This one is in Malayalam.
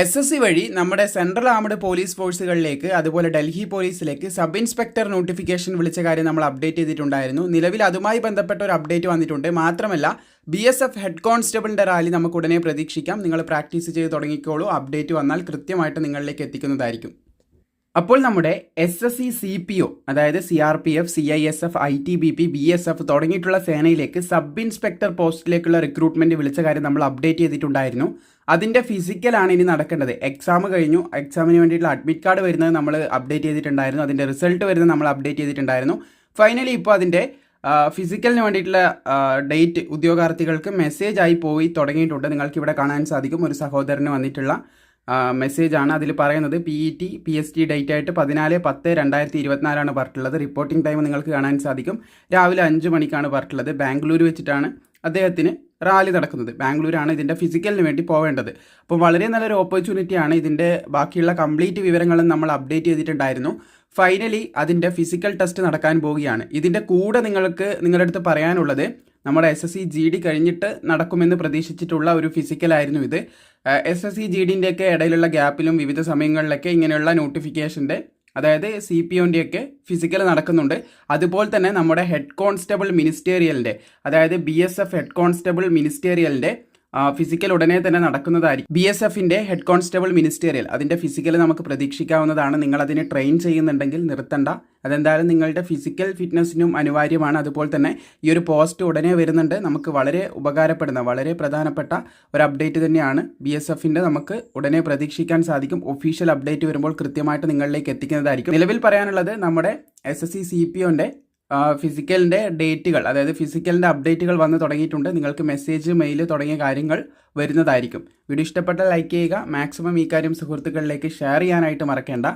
എസ് എസ് സി വഴി നമ്മുടെ സെൻട്രൽ ആർമഡ് പോലീസ് ഫോഴ്സുകളിലേക്ക് അതുപോലെ ഡൽഹി പോലീസിലേക്ക് സബ് ഇൻസ്പെക്ടർ നോട്ടിഫിക്കേഷൻ വിളിച്ച കാര്യം നമ്മൾ അപ്ഡേറ്റ് ചെയ്തിട്ടുണ്ടായിരുന്നു. നിലവിൽ അതുമായി ബന്ധപ്പെട്ട ഒരു അപ്ഡേറ്റ് വന്നിട്ടുണ്ട്. മാത്രമല്ല ബി എസ് എഫ് ഹെഡ് കോൺസ്റ്റബിളിന്റെ റാലി നമുക്ക് ഉടനെ പ്രതീക്ഷിക്കാം. നിങ്ങൾ പ്രാക്ടീസ് ചെയ്ത് തുടങ്ങിക്കോളൂ. അപ്ഡേറ്റ് വന്നാൽ കൃത്യമായിട്ട് നിങ്ങളിലേക്ക് എത്തിക്കുന്നതായിരിക്കും. അപ്പോൾ നമ്മുടെ S S C C P O അതായത് C R P F C I S F I T B P B S F തുടങ്ങിയിട്ടുള്ള സേനയിലേക്ക് സബ് ഇൻസ്പെക്ടർ പോസ്റ്റിലേക്കുള്ള റിക്രൂട്ട്മെന്റ് വിളിച്ച കാര്യം നമ്മൾ അപ്ഡേറ്റ് ചെയ്തിട്ടുണ്ടായിരുന്നു. അതിന്റെ ഫിസിക്കലാണ് ഇനി നടക്കേണ്ടത്. എക്സാം കഴിഞ്ഞു. എക്സാമിന് വേണ്ടിയിട്ടുള്ള അഡ്മിറ്റ് കാർഡ് വരുന്നത് നമ്മൾ അപ്ഡേറ്റ് ചെയ്തിട്ടുണ്ടായിരുന്നു. അതിന്റെ റിസൾട്ട് വരുന്നത് നമ്മൾ അപ്ഡേറ്റ് ചെയ്തിട്ടുണ്ടായിരുന്നു. ഫൈനലി ഇപ്പോൾ അതിന്റെ ഫിസിക്കലിന് വേണ്ടിയിട്ടുള്ള ഡേറ്റ് ഉദ്യോഗാർത്ഥികൾക്ക് മെസ്സേജായി പോയി തുടങ്ങിയിട്ടുണ്ട്. നിങ്ങൾക്ക് ഇവിടെ കാണാൻ സാധിക്കും. ഒരു സഹോദരന് വന്നിട്ടുള്ള മെസ്സേജാണ് അതിൽ പറയുന്നത്. P E T P S T date ആയിട്ട് പതിനാല് പത്ത് രണ്ടായിരത്തി ഇരുപത്തിനാലാണ് പറഞ്ഞിട്ടുള്ളത്. റിപ്പോർട്ടിംഗ് ടൈം നിങ്ങൾക്ക് കാണാൻ സാധിക്കും. രാവിലെ അഞ്ച് മണിക്കാണ് പറഞ്ഞിട്ടുള്ളത്. ബാംഗ്ലൂർ വെച്ചിട്ടാണ് അദ്ദേഹത്തിന് റാലി നടക്കുന്നത്. ബാംഗ്ലൂരാണ് ഇതിന്റെ ഫിസിക്കലിന് വേണ്ടി പോവേണ്ടത്. അപ്പോൾ വളരെ നല്ലൊരു ഓപ്പർച്യൂണിറ്റിയാണ് ഇതിന്റെ ബാക്കിയുള്ള കംപ്ലീറ്റ് വിവരങ്ങളും നമ്മൾ അപ്ഡേറ്റ് ചെയ്തിട്ടുണ്ടായിരുന്നു. ഫൈനലി അതിന്റെ ഫിസിക്കൽ ടെസ്റ്റ് നടക്കാൻ പോവുകയാണ്. ഇതിന്റെ കൂടെ നിങ്ങൾക്ക് നിങ്ങളുടെ അടുത്ത് പറയാനുള്ളത് നമ്മുടെ S S C G D കഴിഞ്ഞിട്ട് നടക്കുമെന്ന് പ്രതീക്ഷിച്ചിട്ടുള്ള ഒരു ഫിസിക്കലായിരുന്നു ഇത്. എസ് എസ് സി ജി ഡിന്റെയൊക്കെ ഇടയിലുള്ള ഗ്യാപ്പിലും വിവിധ സമയങ്ങളിലൊക്കെ ഇങ്ങനെയുള്ള നോട്ടിഫിക്കേഷന്റെ അതായത് സി പി ഒന്റെയൊക്കെ ഫിസിക്കൽ നടക്കുന്നുണ്ട്. അതുപോലെ തന്നെ നമ്മുടെ ഹെഡ് കോൺസ്റ്റബിൾ മിനിസ്റ്റേറിയലിന്റെ അതായത് B S F head constable മിനിസ്റ്റേറിയലിന്റെ physical ഉടനെ തന്നെ നടക്കുന്നതായിരിക്കും. ബി എസ് എഫിന്റെ ഹെഡ് കോൺസ്റ്റബിൾ മിനിസ്റ്റേറിയൽ അതിന്റെ ഫിസിക്കൽ നമുക്ക് പ്രതീക്ഷിക്കാവുന്നതാണ്. നിങ്ങൾ അതിനെ ട്രെയിൻ ചെയ്യുന്നുണ്ടെങ്കിൽ നിർത്തണ്ട. അതെന്തായാലും നിങ്ങളുടെ ഫിസിക്കൽ ഫിറ്റ്നസ്സിനും അനിവാര്യമാണ്. അതുപോലെ തന്നെ ഈ ഒരു പോസ്റ്റ് ഉടനെ വരുന്നുണ്ട്. നമുക്ക് വളരെ ഉപകാരപ്പെടുന്ന വളരെ പ്രധാനപ്പെട്ട ഒരു അപ്ഡേറ്റ് തന്നെയാണ് ബി എസ് എഫിന്റെ നമുക്ക് ഉടനെ പ്രതീക്ഷിക്കാൻ സാധിക്കും. ഒഫീഷ്യൽ അപ്ഡേറ്റ് വരുമ്പോൾ കൃത്യമായിട്ട് നിങ്ങളിലേക്ക് എത്തിക്കുന്നതായിരിക്കും. നിലവിൽ പറയാനുള്ളത് നമ്മുടെ S S C C P ഒന്റെ ഫിസിക്കലിന്റെ ഡേറ്റുകൾ അതായത് ഫിസിക്കലിന്റെ അപ്ഡേറ്റുകൾ വന്ന് തുടങ്ങിയിട്ടുണ്ട്. നിങ്ങൾക്ക് മെസ്സേജ് മെയിൽ തുടങ്ങിയ കാര്യങ്ങൾ വരുന്നതായിരിക്കും. വീഡിയോ ഇഷ്ടപ്പെട്ട ലൈക്ക് ചെയ്യുക. മാക്സിമം ഈ കാര്യം സുഹൃത്തുക്കളിലേക്ക് ഷെയർ ചെയ്യാനായിട്ട് മറക്കേണ്ട.